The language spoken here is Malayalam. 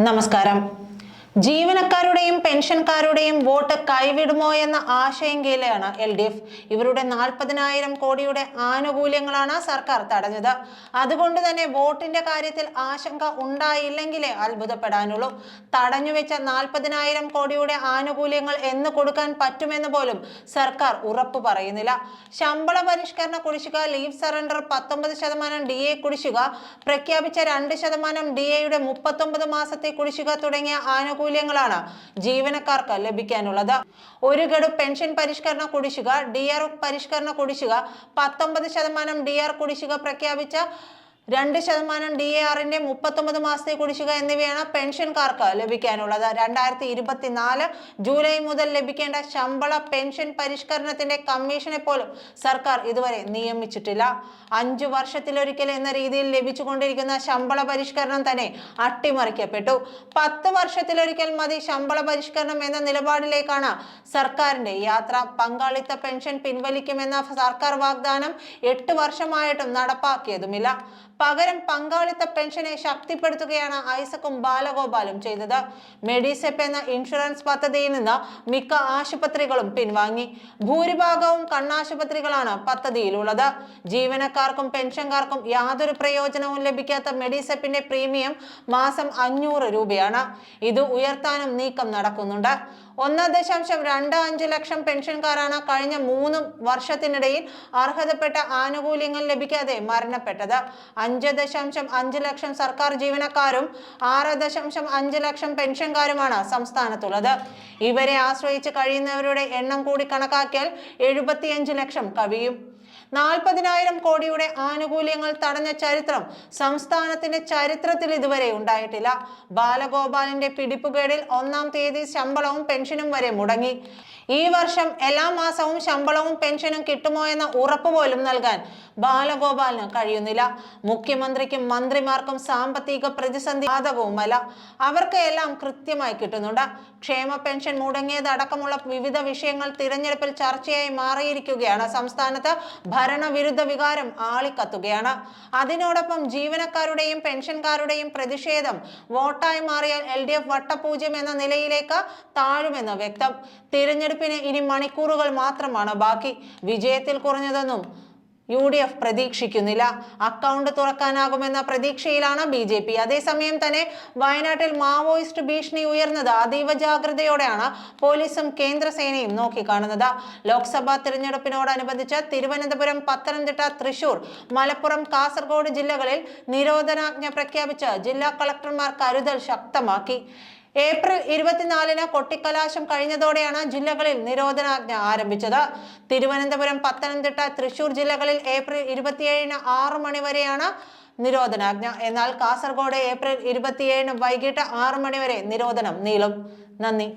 നമസ്കാരം. ജീവനക്കാരുടെയും പെൻഷൻകാരുടെയും വോട്ട് കൈവിടുമോ എന്ന ആശങ്കയിലാണ് എൽ ഡി എഫ് ഇവരുടെ നാൽപ്പതിനായിരം കോടിയുടെ ആനുകൂല്യങ്ങളാണ് സർക്കാർ തടഞ്ഞത്. അതുകൊണ്ട് തന്നെ വോട്ടിന്റെ കാര്യത്തിൽ ആശങ്ക ഉണ്ടായില്ലെങ്കിലേ അത്ഭുതപ്പെടാനുള്ളൂ. തടഞ്ഞുവെച്ച നാൽപ്പതിനായിരം കോടിയുടെ ആനുകൂല്യങ്ങൾ എന്ന് കൊടുക്കാൻ പറ്റുമെന്ന് പോലും സർക്കാർ ഉറപ്പു പറയുന്നില്ല. ശമ്പള പരിഷ്കരണ കുടിശ്ശിക ലീവ് സറണ്ടർ പത്തൊമ്പത് ശതമാനം ഡി എ കുടിശ്ശിക പ്രഖ്യാപിച്ച രണ്ട് ശതമാനം ഡി എയുടെ മുപ്പത്തൊമ്പത് മാസത്തെ കുടിശ്ശിക തുടങ്ങിയ ആനുകൂല്യങ്ങളാണ് ജീവനക്കാർക്ക് ലഭിക്കാനുള്ളത്. ഒരു ഗഡു പെൻഷൻ പരിഷ്കരണ കുടിശ്ശിക ഡി ആർ പരിഷ്കരണ കുടിശ്ശിക പത്തൊമ്പത് ശതമാനം ഡി ആർ കുടിശ്ശിക പ്രഖ്യാപിച്ച രണ്ട് ശതമാനം ഡി എ ആറിന്റെ മുപ്പത്തൊമ്പത് മാസത്തെ കുടിശ്ശിക എന്നിവയാണ് പെൻഷൻകാർക്ക് ലഭിക്കാനുള്ളത്. രണ്ടായിരത്തി ഇരുപത്തിനാല് ജൂലൈ മുതൽ ലഭിക്കേണ്ട ശമ്പള പെൻഷൻ പരിഷ്കരണത്തിന്റെ കമ്മീഷനെ പോലും സർക്കാർ ഇതുവരെ നിയമിച്ചിട്ടില്ല. അഞ്ചു വർഷത്തിലൊരിക്കൽ എന്ന രീതിയിൽ ലഭിച്ചുകൊണ്ടിരിക്കുന്ന ശമ്പള പരിഷ്കരണം തന്നെ അട്ടിമറിക്കപ്പെട്ടു. പത്ത് വർഷത്തിലൊരിക്കൽ മതി ശമ്പള പരിഷ്കരണം എന്ന നിലപാടിലേക്കാണ് സർക്കാരിന്റെ യാത്ര. പങ്കാളിത്ത പെൻഷൻ പിൻവലിക്കുമെന്ന സർക്കാർ വാഗ്ദാനം എട്ട് വർഷമായിട്ടും നടപ്പാക്കിയതുമില്ല. പകരം പങ്കാളിത്ത പെൻഷനെ ശക്തിപ്പെടുത്തുകയാണ് ഐസക്കും ബാലഗോപാലും ചെയ്തത്. മെഡിസെപ്പ് എന്ന ഇൻഷുറൻസ് പദ്ധതിയിൽ നിന്ന് മിക്ക ആശുപത്രികളും പിൻവാങ്ങി. ഭൂരിഭാഗവും കണ്ണാശുപത്രികളാണ് പദ്ധതിയിലുള്ളത്. ജീവനക്കാർക്കും പെൻഷൻകാർക്കും യാതൊരു പ്രയോജനവും ലഭിക്കാത്ത മെഡിസെപ്പിന്റെ പ്രീമിയം മാസം അഞ്ഞൂറ് രൂപയാണ്. ഇത് ഉയർത്താനും നീക്കം നടക്കുന്നുണ്ട്. ഒന്ന് ദശാംശം രണ്ട് അഞ്ച് ലക്ഷം പെൻഷൻകാരാണ് കഴിഞ്ഞ മൂന്ന് വർഷത്തിനിടയിൽ അർഹതപ്പെട്ട ആനുകൂല്യങ്ങൾ ലഭിക്കാതെ മരണപ്പെട്ടത്. അഞ്ച് ദശാംശം അഞ്ച് ലക്ഷം സർക്കാർ ജീവനക്കാരും ആറ് ദശാംശം അഞ്ച് ലക്ഷം പെൻഷൻകാരുമാണ് സംസ്ഥാനത്തുള്ളത്. ഇവരെ ആശ്രയിച്ച് കഴിയുന്നവരുടെ എണ്ണം കൂടി കണക്കാക്കിയാൽ എഴുപത്തിയഞ്ച് ലക്ഷം കവിയും. നാൽപ്പതിനായിരം കോടിയുടെ ആനുകൂല്യങ്ങൾ തടഞ്ഞ ചരിത്രം സംസ്ഥാനത്തിന്റെ ചരിത്രത്തിൽ ഇതുവരെ ഉണ്ടായിട്ടില്ല. ബാലഗോപാലിന്റെ പിടിപ്പുകേടിൽ ഒന്നാം തീയതി ശമ്പളവും പെൻഷനും വരെ മുടങ്ങി. ഈ വർഷം എല്ലാ മാസവും ശമ്പളവും പെൻഷനും കിട്ടുമോ എന്ന ഉറപ്പ് പോലും നൽകാൻ ബാലഗോപാലിന് കഴിയുന്നില്ല. മുഖ്യമന്ത്രിക്കും മന്ത്രിമാർക്കും സാമ്പത്തിക പ്രതിസന്ധി ബാധകവുമല്ല. അവർക്ക് എല്ലാം കൃത്യമായി കിട്ടുന്നുണ്ട്. ക്ഷേമ പെൻഷൻ മുടങ്ങിയതടക്കമുള്ള വിവിധ വിഷയങ്ങൾ തിരഞ്ഞെടുപ്പിൽ ചർച്ചയായി മാറിയിരിക്കുകയാണ്. സംസ്ഥാനത്ത് ഭരണവിരുദ്ധ വികാരം ആളിക്കത്തുകയാണ്. അതിനോടൊപ്പം ജീവനക്കാരുടെയും പെൻഷൻകാരുടെയും പ്രതിഷേധം വോട്ടായി മാറിയാൽ എൽ ഡി എഫ് വട്ടപൂജ്യം എന്ന നിലയിലേക്ക് താഴുമെന്ന് വ്യക്തം. തിരഞ്ഞെടുപ്പിന് ഇനി മണിക്കൂറുകൾ മാത്രമാണ് ബാക്കി വിജയത്തിൽ കുറഞ്ഞതെന്നും യു ഡി എഫ് പ്രതീക്ഷിക്കുന്നില്ല. അക്കൗണ്ട് തുറക്കാനാകുമെന്ന പ്രതീക്ഷയിലാണ് ബി ജെ പി അതേസമയം തന്നെ വയനാട്ടിൽ മാവോയിസ്റ്റ് ഭീഷണി ഉയർന്നത് അതീവ ജാഗ്രതയോടെയാണ് പോലീസും കേന്ദ്രസേനയും നോക്കിക്കാണുന്നത്. ലോക്സഭാ തിരഞ്ഞെടുപ്പിനോടനുബന്ധിച്ച് തിരുവനന്തപുരം പത്തനംതിട്ട തൃശൂർ മലപ്പുറം കാസർഗോഡ് ജില്ലകളിൽ നിരോധനാജ്ഞ പ്രഖ്യാപിച്ച് ജില്ലാ കളക്ടർമാർ കരുതൽ ശക്തമാക്കി. ഏപ്രിൽ ഇരുപത്തിനാലിന് കൊട്ടിക്കലാശം കഴിഞ്ഞതോടെയാണ് ജില്ലകളിൽ നിരോധനാജ്ഞ ആരംഭിച്ചത്. തിരുവനന്തപുരം പത്തനംതിട്ട തൃശൂർ ജില്ലകളിൽ ഏപ്രിൽ ഇരുപത്തിയേഴിന് ആറു മണി വരെയാണ് നിരോധനാജ്ഞ. എന്നാൽ കാസർഗോഡ് ഏപ്രിൽ ഇരുപത്തിയേഴിന് വൈകിട്ട് ആറു മണി വരെ നിരോധനം നീളും. നന്ദി.